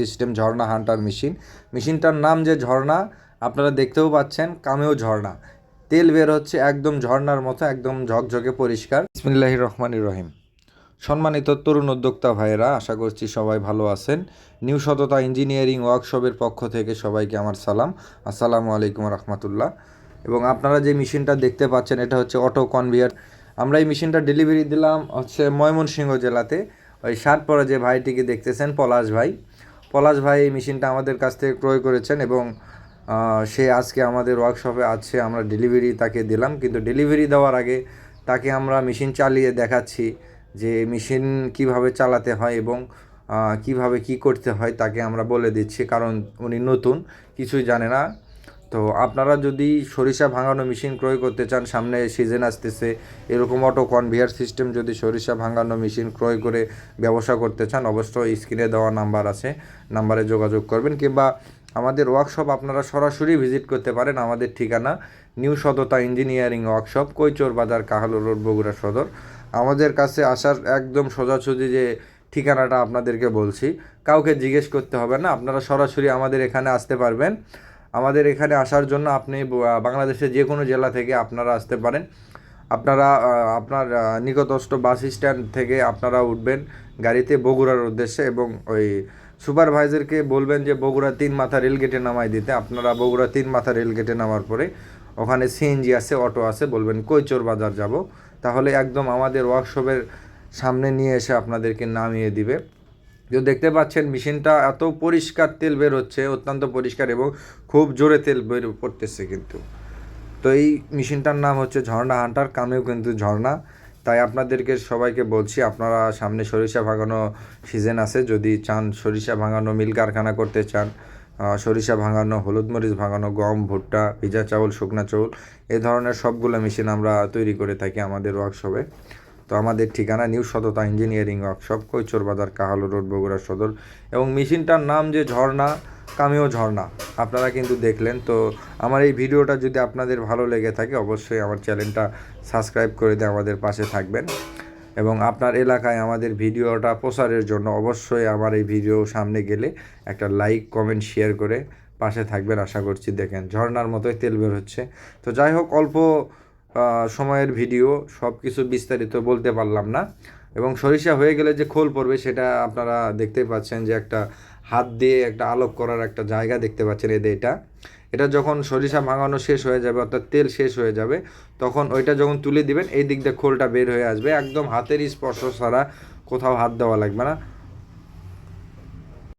System, ঝর্ণা Hunter machine. মেশিনটার নাম যে ঝর্ণা, আপনারা দেখতেও পাচ্ছেন, কামেও ঝর্ণা। তেল বের হচ্ছে একদম ঝর্ণার মতো, একদম ঝকঝকে পরিষ্কার। বিসমিল্লাহ রহমান রহিম। সম্মানিত তরুণ উদ্যোক্তা ভাইয়েরা, আশা করছি সবাই ভালো আছেন। নিউ সততা ইঞ্জিনিয়ারিং ওয়ার্কশপের পক্ষ থেকে সবাইকে আমার সালাম। আসসালামু আলাইকুম রহমতুল্লাহ। এবং আপনারা যে মেশিনটা দেখতে পাচ্ছেন, এটা হচ্ছে অটো কনভিয়ার। আমরা এই মেশিনটা ডেলিভারি দিলাম হচ্ছে ময়মনসিংহ জেলাতে। ওই ষাট পরে যে ভাইটিকে দেখতেছেন, পলাশ ভাই। পলাশ ভাই এই মেশিনটা আমাদের কাছ থেকে ক্রয় করেছেন এবং সে আজকে আমাদের ওয়ার্কশপে আছে, আমরা ডেলিভারি তাকে দিলাম, কিন্তু ডেলিভারি দেওয়ার আগে তাকে আমরা মেশিন চালিয়ে দেখাচ্ছি যে মেশিন কীভাবে চালাতে হয় এবং কীভাবে কি করতে হয় তাকে আমরা বলে দিচ্ছি, কারণ উনি নতুন, কিছুই জানে না। তো আপনারা যদি সরিষা ভাঙানো মেশিন ক্রয় করতে চান, সামনে সিজন আসতেছে, এরকম অটো কনভিয়ার সিস্টেম যদি সরিষা ভাঙানো মেশিন ক্রয় করে ব্যবসা করতে চান, অবশ্যই স্ক্রিনে দেওয়া নাম্বার আছে নাম্বারে যোগাযোগ করবেন কিংবা আমাদের ওয়ার্কশপ আপনারা সরাসরি ভিজিট করতে পারেন, আমাদের ঠিকানা নিউ সততা ইঞ্জিনিয়ারিং ওয়ার্কশপ কৈচোর বাজার কাহালু রোড, বগুড়া সদর। আমাদের কাছে আসার একদম সোজাসুজি যে ঠিকানাটা আপনাদেরকে বলছি, কাউকে জিজ্ঞেস করতে হবে না, আপনারা সরাসরি আমাদের এখানে আসতে পারবেন। আমাদের এখানে আসার জন্য আপনি বাংলাদেশের যে কোনো জেলা থেকে আপনারা আসতে পারেন। আপনারা আপনার নিকটস্থ বাস স্ট্যান্ড থেকে আপনারা উঠবেন গাড়িতে বগুড়ার উদ্দেশ্যে এবং ওই সুপারভাইজারকে বলবেন যে, বগুড়া তিন মাথা রেলগেটে নামাই দিতে। আপনারা বগুড়া তিন মাথা রেলগেটে নামার পরে ওখানে সিএনজি আছে, অটো আছে, বলবেন, কৈচোর বাজার যাব। তাহলে একদম আমাদের ওয়ার্কশপের সামনে নিয়ে এসে আপনাদেরকে নামিয়ে দিবে। যে দেখতে পাচ্ছেন, মেশিনটা এত পরিষ্কার তেল বের হচ্ছে, অত্যন্ত পরিষ্কার এবং খুব জোরে তেল বের পড়তেছে কিন্তু। তো এই মেশিনটার নাম হচ্ছে ঝর্ণা হান্টার কামেও কিন্তু ঝর্ণা। তাই আপনাদেরকে সবাইকে বলছি, আপনারা সামনে সরিষা ভাঙানো সিজন আছে, যদি চান সরিষা ভাঙানো, মিল কারখানা করতে চান সরিষা ভাঙানো, হলুদ মরিচ ভাঙানো, গম, ভুট্টা, ভিজা চাউল, শুকনা চাউল এই ধরনের সবগুলো মেশিন আমরা তৈরি করে থাকি আমাদের ওয়ার্কশপে তো আমাদের ঠিকানা নিউ সততা ইঞ্জিনিয়ারিং ওয়ার্কশপ কৈচোর বাজার, কাহালু রোড, বগুড়া সদর এবং মেশিনটার নাম যে ঝর্ণা, কামেও ঝর্ণা, আপনারা কিন্তু দেখলেন। তো আমার এই ভিডিওটা যদি আপনাদের ভালো লেগে থাকে, অবশ্যই আমার চ্যানেলটা সাবস্ক্রাইব করে দিয়ে আমাদের পাশে থাকবেন এবং আপনার এলাকায় আমাদের ভিডিওটা প্রচারের জন্য অবশ্যই আমার এই ভিডিও সামনে গেলে একটা লাইক, কমেন্ট, শেয়ার করে পাশে থাকবেন। আশা করছি দেখেন ঝর্ণার মতোই তেল বের হচ্ছে। তো যাই হোক, অল্প সময়ের ভিডিও সব কিছু বিস্তারিত বলতে পারলাম না। এবং সরিষা হয়ে গেলে যে খোল পড়বে সেটা আপনারা দেখতে পাচ্ছেন যে একটা হাত দিয়ে একটা আলোক করার একটা জায়গা দেখতে পাচ্ছেন এদের এটা এটা যখন সরিষা ভাঙানো শেষ হয়ে যাবে অর্থাৎ তেল শেষ হয়ে যাবে, তখন ওইটা যখন তুলে দিবেন, এই দিক দিয়ে খোলটা বের হয়ে আসবে। একদম হাতের স্পর্শ ছাড়া কোথাও হাত দেওয়া লাগবে না।